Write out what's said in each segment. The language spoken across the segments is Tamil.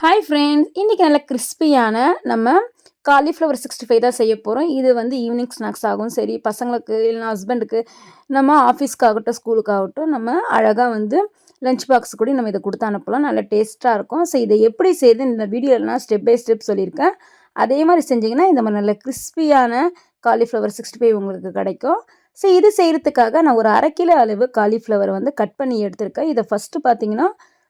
ஹாய் ஃப்ரெண்ட்ஸ் இன்றைக்கி நல்ல கிறிஸ்பியான நம்ம காலிஃப்ளவர் சிக்ஸ்டி ஃபைவ் தான் செய்ய போகிறோம் இது வந்து ஈவினிங் ஸ்நாக்ஸ் ஆகும். சரி பசங்களுக்கு இல்லைனா ஹஸ்பண்டுக்கு நம்ம ஆஃபீஸ்க்காகட்டும் ஸ்கூலுக்காகட்டும் நம்ம அழகாக வந்து லஞ்ச் பாக்ஸ் கூட நம்ம இதை கொடுத்து அனுப்பலாம். நல்ல டேஸ்ட்டாக இருக்கும். ஸோ இதை எப்படி செய்யுது இந்த வீடியோலாம் ஸ்டெப் பை ஸ்டெப் சொல்லியிருக்கேன். அதே மாதிரி செஞ்சிங்கன்னா இந்த மாதிரி நல்ல கிறிஸ்பியான காலிஃப்ளவர் சிக்ஸ்டி ஃபைவ் உங்களுக்கு கிடைக்கும். ஸோ இது செய்கிறதுக்காக நான் ஒரு அரை கிலோ அளவு காலிஃப்ளவர் வந்து கட் பண்ணி எடுத்திருக்கேன். இதை ஃபஸ்ட்டு பார்த்தீங்கன்னா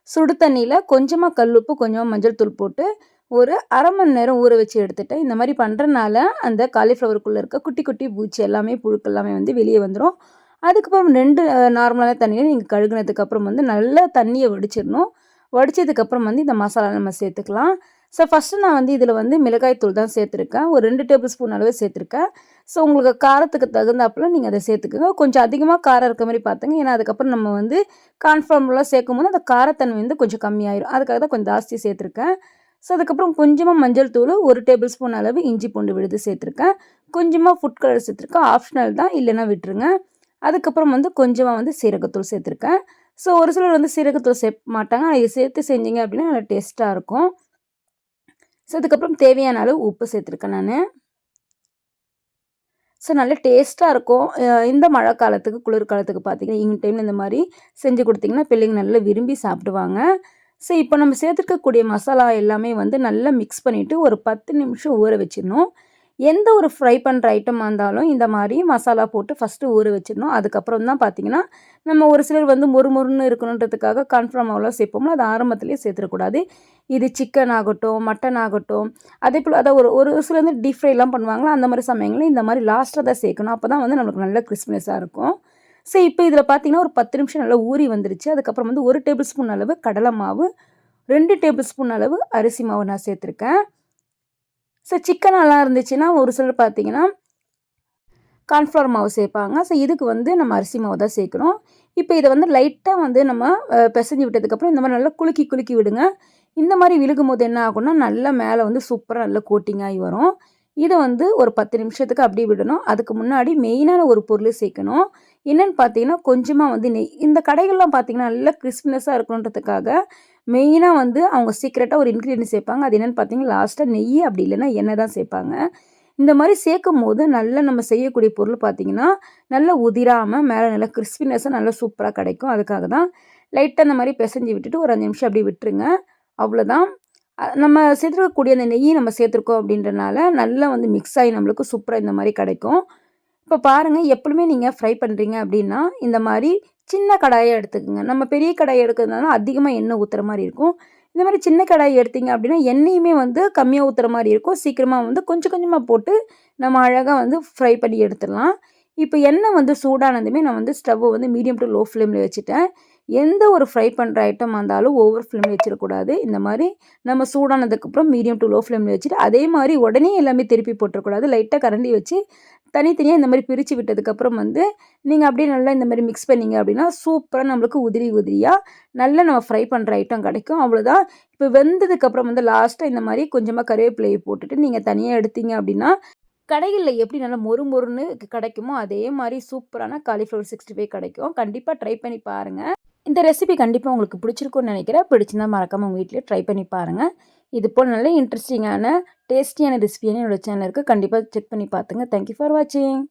சுடு தண்ணியில் கொஞ்சமாக கல்லுப்பு கொஞ்சமாக மஞ்சள் தூள் போட்டு ஒரு அரை மணி நேரம் ஊற வச்சு எடுத்துட்டேன். இந்த மாதிரி பண்ணுறனால அந்த காலிஃப்ளவருக்குள்ளே இருக்க குட்டி குட்டி பூச்சி எல்லாமே புழுக்கள் எல்லாமே வந்து வெளியே வந்துடும் அதுக்கப்புறம் ரெண்டு நார்மலான தண்ணியை நீங்கள் கழுகுனதுக்கப்புறம் வந்து நல்லா தண்ணியை வடிச்சிடணும். வடித்ததுக்கப்புறம் வந்து இந்த மசாலா நம்ம சேர்த்துக்கலாம். ஸோ ஃபஸ்ட்டு நான் வந்து இதில் வந்து மிளகாய் தூள் தான் சேர்த்துருக்கேன். ஒரு ரெண்டு டேபிள் ஸ்பூன் அளவு சேர்த்துருக்கேன். ஸோ உங்களுக்கு காரத்துக்கு தகுந்தாப்புல நீங்கள் அதை சேர்த்துக்குங்க. கொஞ்சம் அதிகமாக காரம் இருக்க மாதிரி பார்த்துங்க ஏன்னா அதுக்கப்புறம் நம்ம வந்து கான்ஃபார்ம்லாம் சேர்க்கும் போது அந்த காரத்தன்மை வந்து கொஞ்சம் கம்மியாயிரும். அதுக்காக தான் கொஞ்சம் ஜாஸ்தி சேர்த்துருக்கேன். ஸோ அதுக்கப்புறம் கொஞ்சமாக மஞ்சள் தூள் ஒரு டேபிள் ஸ்பூன் அளவு இஞ்சி பூண்டு விழுது சேர்த்துருக்கேன். கொஞ்சமாக ஃபுட் கலர் சேர்த்துருக்கேன். ஆப்ஷனல் தான் இல்லைன்னா விட்டுருங்க. அதுக்கப்புறம் வந்து கொஞ்சமாக வந்து சீரகத்தூள் சேர்த்துருக்கேன். ஸோ ஒரு சிலர் வந்து சீரகத்தூள் சேர்க்க மாட்டாங்க. அதை சேர்த்து செஞ்சீங்க அப்படின்னா நல்லா டேஸ்ட்டாக இருக்கும். ஸோ அதுக்கப்புறம் தேவையான அளவு உப்பு சேர்த்துருக்கேன் நான். ஸோ நல்ல டேஸ்ட்டாக இருக்கும். இந்த மழை காலத்துக்கு குளிர்காலத்துக்கு பார்த்தீங்கன்னா ஈவினிங் டைமில் இந்த மாதிரி செஞ்சு கொடுத்தீங்கன்னா பிள்ளைங்க நல்லா விரும்பி சாப்பிடுவாங்க. ஸோ இப்போ நம்ம சேர்த்துருக்கக்கூடிய மசாலா எல்லாமே வந்து நல்லா மிக்ஸ் பண்ணிவிட்டு ஒரு பத்து நிமிஷம் ஊற வச்சிடணும். எந்த ஒரு ஃப்ரை பண்ணுற ஐட்டமாக இருந்தாலும் இந்த மாதிரி மசாலா போட்டு ஃபஸ்ட்டு ஊற வச்சிடணும். அதுக்கப்புறம் தான் பார்த்தீங்கன்னா நம்ம ஒரு சிலர் வந்து மொறு மொறுன்னு இருக்கணுன்றதுக்காக கான்ஃபார்ம் அவ்வளோ சேர்ப்போம்ல அது ஆரம்பத்துலேயே சேர்த்துடக்கூடாது. இது சிக்கன் ஆகட்டும் மட்டன் ஆகட்டும் அதே போல் அதை ஒரு ஒரு சிலர் வந்து டீப் ஃப்ரைலாம் பண்ணுவாங்களா அந்த மாதிரி சமயங்களில் இந்த மாதிரி லாஸ்ட்டாக தான் சேர்க்கணும். அப்போ தான் வந்து நம்மளுக்கு நல்ல கிறிஸ்மஸாக இருக்கும். ஸோ இப்போ இதில் பார்த்தீங்கன்னா ஒரு பத்து நிமிஷம் நல்லா ஊறி வந்துருச்சு. அதுக்கப்புறம் வந்து ஒரு டேபிள் ஸ்பூன் அளவு கடலை மாவு ரெண்டு டேபிள் ஸ்பூன் அளவு அரிசி மாவு நான் சேர்த்துருக்கேன். ஸோ சிக்கன் நல்லா இருந்துச்சுன்னா ஒரு சிலர் பார்த்தீங்கன்னா கார்ன்ஃப்ளவர் மாவு சேர்ப்பாங்க. ஸோ இதுக்கு வந்து நம்ம அரிசி மாவு தான் சேர்க்கணும். இப்போ இதை வந்து லைட்டாக வந்து நம்ம பிசைஞ்சு விட்டதுக்கப்புறம் இந்த மாதிரி நல்லா குலுக்கி குலுக்கி விடுங்க. இந்த மாதிரி விழுகும் போது என்ன ஆகும்னா நல்லா மேலே வந்து சூப்பராக நல்லா கோட்டிங் ஆகி வரும். இதை வந்து ஒரு பத்து நிமிஷத்துக்கு அப்படியே விடணும். அதுக்கு முன்னாடி மெயினான ஒரு பொருள் சேர்க்கணும். என்னென்னு பார்த்தீங்கன்னா கொஞ்சமாக வந்து நெய் இந்த கடைகள்லாம் பார்த்தீங்கன்னா நல்லா கிறிஸ்பினஸாக இருக்கணுன்றதுக்காக மெயினாக வந்து அவங்க சீக்கிரட்டாக ஒரு இன்க்ரீடியன்ட் சேர்ப்பாங்க. அது என்னென்னு பார்த்தீங்கன்னா லாஸ்ட்டாக நெய் அப்படி இல்லைன்னா எண்ணெய் தான் சேர்ப்பாங்க. இந்த மாதிரி சேர்க்கும் போது நல்லா நம்ம செய்யக்கூடிய பொருள் பார்த்திங்கன்னா நல்லா உதிராமல் மேலே நல்லா கிறிஸ்பினஸ்ஸாக நல்லா சூப்பராக கிடைக்கும். அதுக்காக தான் லைட்டாக அந்த மாதிரி பிசைஞ்சு விட்டுட்டு ஒரு அஞ்சு நிமிஷம் அப்படியே விட்டுருங்க. அவ்வளோதான் நம்ம சேர்த்துருக்கக்கூடிய அந்த நெய்யை நம்ம சேர்த்துருக்கோம் அப்படின்றனால நல்லா வந்து மிக்ஸ் ஆகி நம்மளுக்கு சூப்பராக இந்த மாதிரி கிடைக்கும். இப்போ பாருங்கள் எப்பவுமே நீங்கள் ஃப்ரை பண்ணுறீங்க அப்படின்னா இந்த மாதிரி சின்ன கடாயை எடுத்துக்கோங்க. நம்ம பெரிய கடாயை எடுக்கிறதுனால அதிகமாக எண்ணெய் ஊற்றுற மாதிரி இருக்கும். இந்த மாதிரி சின்ன கடாயை எடுத்தீங்க அப்படின்னா எண்ணெயுமே வந்து கம்மியாக ஊற்றுற மாதிரி இருக்கும். சீக்கிரமாக வந்து கொஞ்சம் கொஞ்சமாக போட்டு நம்ம அழகாக வந்து ஃப்ரை பண்ணி எடுத்துடலாம். இப்போ எண்ணெய் வந்து சூடானதுமே நான் வந்து ஸ்டவ்வை வந்து மீடியம் டு லோ ஃப்ளேமில் வச்சுட்டேன். எந்த ஒரு ஃப்ரை பண்ணுற ஐட்டம் வந்தாலும் ஓவர் ஃப்ளேமில் வச்சிடக்கூடாது இந்த மாதிரி நம்ம சூடானதுக்கப்புறம் மீடியம் டு லோ ஃப்ளேமில் வச்சுட்டு அதே மாதிரி உடனே எல்லாமே திருப்பி போட்டுறக்கூடாது லைட்டாக கரண்டி வச்சு தனித்தனியாக இந்த மாதிரி பிரித்து விட்டதுக்கப்புறம் வந்து நீங்கள் அப்படியே நல்லா இந்த மாதிரி மிக்ஸ் பண்ணிங்க அப்படின்னா சூப்பராக நம்மளுக்கு உதிரி உதிரியாக நல்லா நம்ம ஃப்ரை பண்ணுற ஐட்டம் கிடைக்கும். அவ்வளோதான் இப்போ வெந்ததுக்கப்புறம் வந்து லாஸ்ட்டாக இந்த மாதிரி கொஞ்சமாக கருவேப்பிலையை போட்டுட்டு நீங்கள் தனியாக எடுத்தீங்க அப்படின்னா கடைகளில் எப்படி நல்லா மொறு மொறுன்னு கிடைக்குமோ அதே மாதிரி சூப்பரான காலிஃப்ளவர் சிக்ஸ்டி ஃபைவ் கிடைக்கும். கண்டிப்பாக ட்ரை பண்ணி பாருங்கள் இந்த ரெசிபி கண்டிப்பாக உங்களுக்கு பிடிச்சிருக்கும்னு நினைக்கிறேன். பிடிச்சிருந்தா மறக்காமல் உங்கள் வீட்டிலே ட்ரை பண்ணி பாருங்கள் இது போல் நல்ல இன்ட்ரெஸ்டிங்கான டேஸ்டியான ரெசிபியான என்னோடய சேனலுக்கு கண்டிப்பாக செக் பண்ணி பார்த்துங்க தேங்க்யூ ஃபார் வாட்சிங்